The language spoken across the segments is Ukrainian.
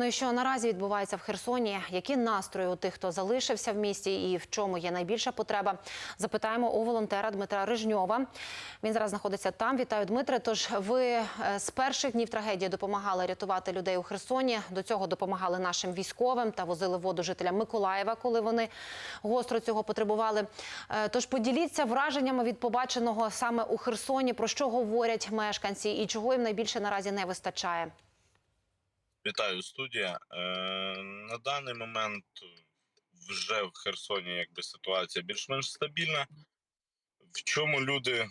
Ну і що наразі відбувається в Херсоні? Які настрої у тих, хто залишився в місті, і в чому є найбільша потреба? Запитаємо у волонтера Дмитра Рижньова. Він зараз знаходиться там. Вітаю, Дмитре. Тож ви е, з перших днів трагедії допомагали рятувати людей у Херсоні. До цього допомагали нашим військовим та возили воду жителям Миколаєва, коли вони гостро цього потребували. Е, Тож поділіться враженнями від побаченого саме у Херсоні. Про що говорять мешканці і чого їм найбільше наразі не вистачає. Вітаю, студія. Е, на даний момент вже в Херсоні якби ситуація більш-менш стабільна. В чому люди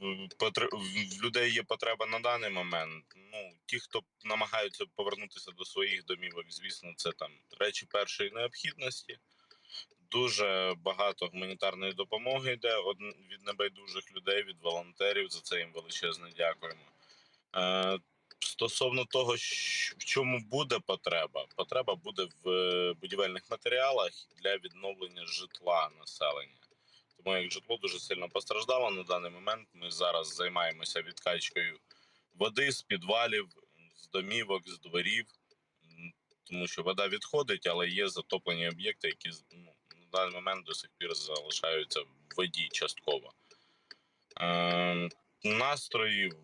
в людей є потреба на даний момент? Ну, ті, хто намагаються повернутися до своїх домівок, звісно, це там речі першої необхідності. Дуже багато гуманітарної допомоги йде від небайдужих людей, від волонтерів. За це їм величезне дякуємо. Стосовно того, в чому буде потреба, потреба буде в е, будівельних матеріалах для відновлення житла населення. Тому як житло дуже сильно постраждало на даний момент. Ми зараз займаємося відкачкою води з підвалів, з домівок, з дворів, тому що вода відходить, але є затоплені об'єкти, які ну, на даний момент до сих пір залишаються в воді частково. Е, настрої в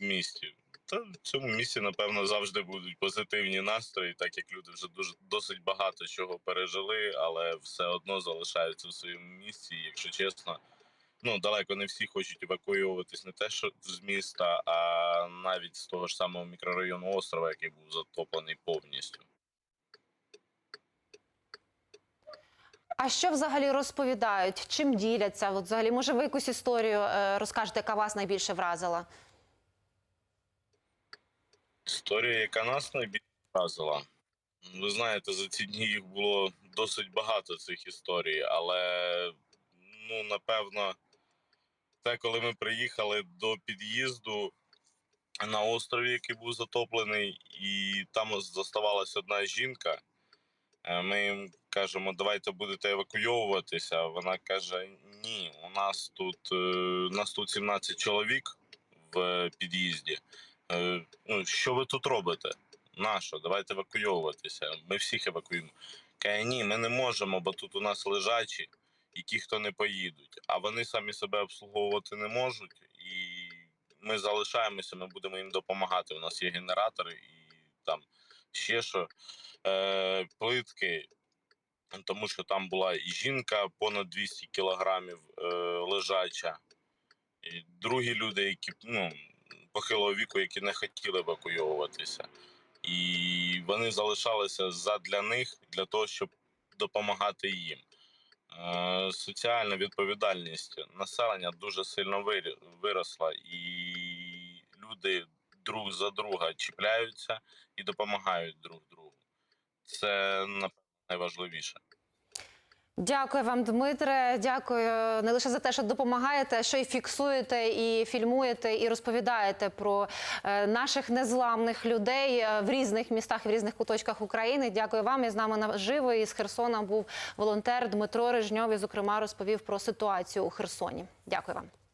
місті. Та в цьому місці, напевно, завжди будуть позитивні настрої, так як люди вже дуже досить багато чого пережили, але все одно залишаються в своєму місці. Якщо чесно, ну далеко не всі хочуть евакуюватись не те, що з міста, а навіть з того ж самого мікрорайону острова, який був затоплений повністю. А що взагалі розповідають? Чим діляться? От взагалі, може, ви якусь історію е, розкажете, яка вас найбільше вразила? Історія, яка нас найбільше вразила. Ви знаєте, за ці дні їх було досить багато цих історій, але ну напевно, те, коли ми приїхали до під'їзду на острові, який був затоплений, і там заставалась одна жінка. е, Ми їм кажемо, давайте будете евакуйовуватися. Вона каже: Ні, у нас тут е, нас тут 17 чоловік в під'їзді. Е, ну, що ви тут робите? Нащо? Давайте евакуйовуватися. Ми всіх евакуємо. Каже, ні, ми не можемо, бо тут у нас лежачі і ті, хто не поїдуть. А вони самі себе обслуговувати не можуть. І ми залишаємося, ми будемо їм допомагати. У нас є генератори і там ще що. Е, плитки, тому що там була і жінка понад 200 кілограмів е, лежача. І другі люди, які ну, похилого віку, які не хотіли евакуйовуватися. І вони залишалися задля них, для того, щоб допомагати їм. Е, Соціальна відповідальність населення дуже сильно виросла, і люди друг за друга чіпляються і допомагають друг другу. Це найважливіше. Дякую вам, Дмитре. Дякую не лише за те, що допомагаєте, що й фіксуєте, і фільмуєте, і розповідаєте про е, наших незламних людей е, в різних містах, в різних куточках України. Дякую вам. І з нами наживо з Херсона був волонтер Дмитро Рижньов і, зокрема, розповів про ситуацію у Херсоні. Дякую вам.